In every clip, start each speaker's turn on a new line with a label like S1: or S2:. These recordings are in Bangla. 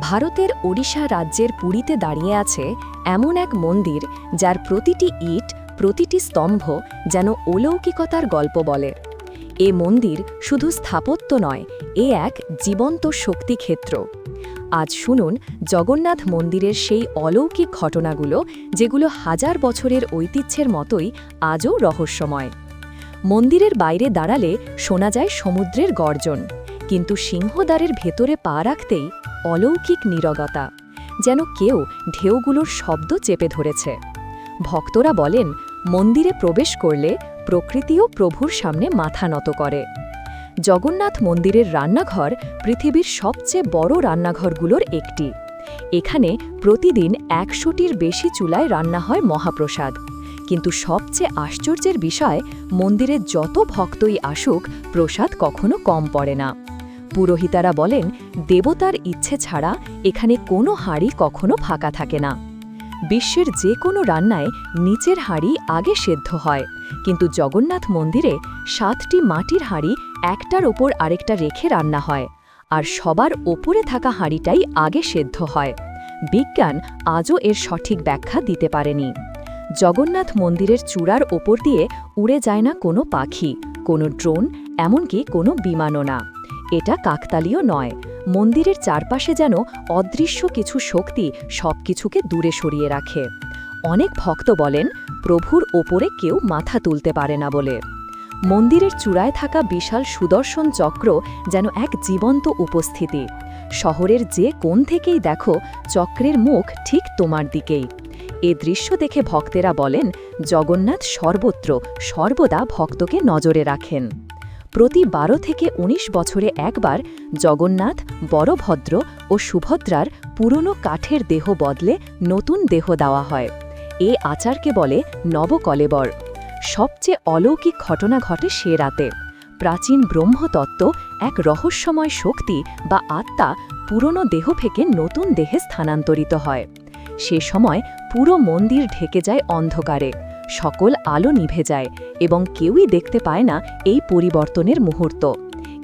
S1: ভারতের ওড়িশা রাজ্যের পুরীতে দাঁড়িয়ে আছে এমন এক মন্দির যার প্রতিটি ইট, প্রতিটি স্তম্ভ যেন অলৌকিকতার গল্প বলে। এ মন্দির শুধু স্থাপত্য নয়, এ এক জীবন্ত শক্তিক্ষেত্র। আজ শুনুন জগন্নাথ মন্দিরের সেই অলৌকিক ঘটনাগুলো, যেগুলো হাজার বছরের ঐতিহ্যের মতোই আজও রহস্যময়। মন্দিরের বাইরে দাঁড়ালে শোনা যায় সমুদ্রের গর্জন, কিন্তু সিংহদ্বারের ভেতরে পা রাখতেই অলৌকিক নীরগতা, যেন কেউ ঢেউগুলোর শব্দ চেপে ধরেছে। ভক্তরা বলেন, মন্দিরে প্রবেশ করলে প্রকৃতিও প্রভুর সামনে মাথা নত করে। জগন্নাথ মন্দিরের রান্নাঘর পৃথিবীর সবচেয়ে বড় রান্নাঘরগুলোর একটি। এখানে প্রতিদিন একশোটির বেশি চুলায় রান্না হয় মহাপ্রসাদ। কিন্তু সবচেয়ে আশ্চর্যের বিষয়, মন্দিরে যত ভক্তই আসুক, প্রসাদ কখনো কম পড়ে না। পুরোহিতারা বলেন, দেবতার ইচ্ছে ছাড়া এখানে কোনো হাঁড়ি কখনো ফাঁকা থাকে না। বিশ্বের যে কোনো রান্নায় নিচের হাঁড়ি আগে সেদ্ধ হয়, কিন্তু জগন্নাথ মন্দিরে সাতটি মাটির হাঁড়ি একটার ওপর আরেকটা রেখে রান্না হয়, আর সবার ওপরে থাকা হাঁড়িটাই আগে সেদ্ধ হয়। বিজ্ঞান আজও এর সঠিক ব্যাখ্যা দিতে পারেনি। জগন্নাথ মন্দিরের চূড়ার ওপর দিয়ে উড়ে যায় না কোনো পাখি, কোনো ড্রোন, এমনকি কোনো বিমানও না। এটা কাকতালীয় নয়। মন্দিরের চারপাশে যেন অদৃশ্য কিছু শক্তি সবকিছুকে দূরে সরিয়ে রাখে। অনেক ভক্ত বলেন, প্রভুর ওপরে কেউ মাথা তুলতে পারে না বলে। মন্দিরের চূড়ায় থাকা বিশাল সুদর্শন চক্র যেন এক জীবন্ত উপস্থিতি। শহরের যে কোণ থেকেই দেখো, চক্রের মুখ ঠিক তোমার দিকেই। এ দৃশ্য দেখে ভক্তেরা বলেন, জগন্নাথ সর্বত্র সর্বদা ভক্তকে নজরে রাখেন। প্রতি বারো থেকে ১৯ বছরে একবার জগন্নাথ, বড়ভদ্র ও সুভদ্রার পুরনো কাঠের দেহ বদলে নতুন দেহ দেওয়া হয়। এ আচারকে বলে নবকলেবর। সবচেয়ে অলৌকিক ঘটনা ঘটে সে রাতে। প্রাচীন ব্রহ্মতত্ত্ব এক রহস্যময় শক্তি বা আত্মা পুরনো দেহ থেকে নতুন দেহে স্থানান্তরিত হয়। সে সময় পুরো মন্দির ঢেকে যায় অন্ধকারে। সকল আলো নিভে যায় এবং কেউই দেখতে পায় না এই পরিবর্তনের মুহূর্ত।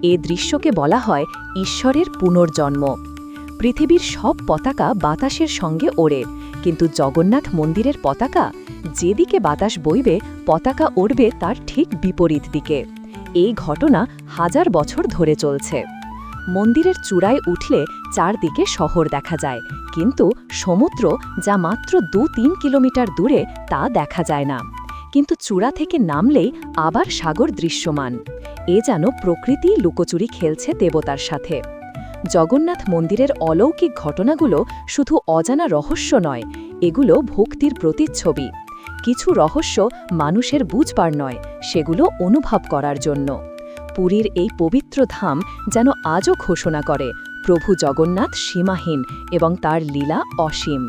S1: এ দৃশ্যকে বলা হয় ঈশ্বরের পুনর্জন্ম। পৃথিবীর সব পতাকা বাতাসের সঙ্গে ওড়ে, কিন্তু জগন্নাথ মন্দিরের পতাকা, যেদিকে বাতাস বইবে, পতাকা উড়বে তার ঠিক বিপরীত দিকে। এই ঘটনা হাজার বছর ধরে চলছে। মন্দিরের চূড়ায় উঠলে চারদিকে শহর দেখা যায়। কিন্তু সমুদ্র যা মাত্র দু তিন কিলোমিটার দূরে তা দেখা যায় না। কিন্তু চূড়া থেকে নামলেই আবার সাগর দৃশ্যমান। এ যেন প্রকৃতি লুকোচুরি খেলছে দেবতার সাথে। জগন্নাথ মন্দিরের অলৌকিক ঘটনাগুলো শুধু অজানা রহস্য নয়, এগুলো ভক্তির প্রতিচ্ছবি। কিছু রহস্য মানুষের বুঝবার নয়, সেগুলো অনুভব করার জন্য। পুরীর এই পবিত্র ধাম যেন আজও ঘোষণা করে, প্রভু জগন্নাথ সীমাহীন এবং তার লীলা অসীম।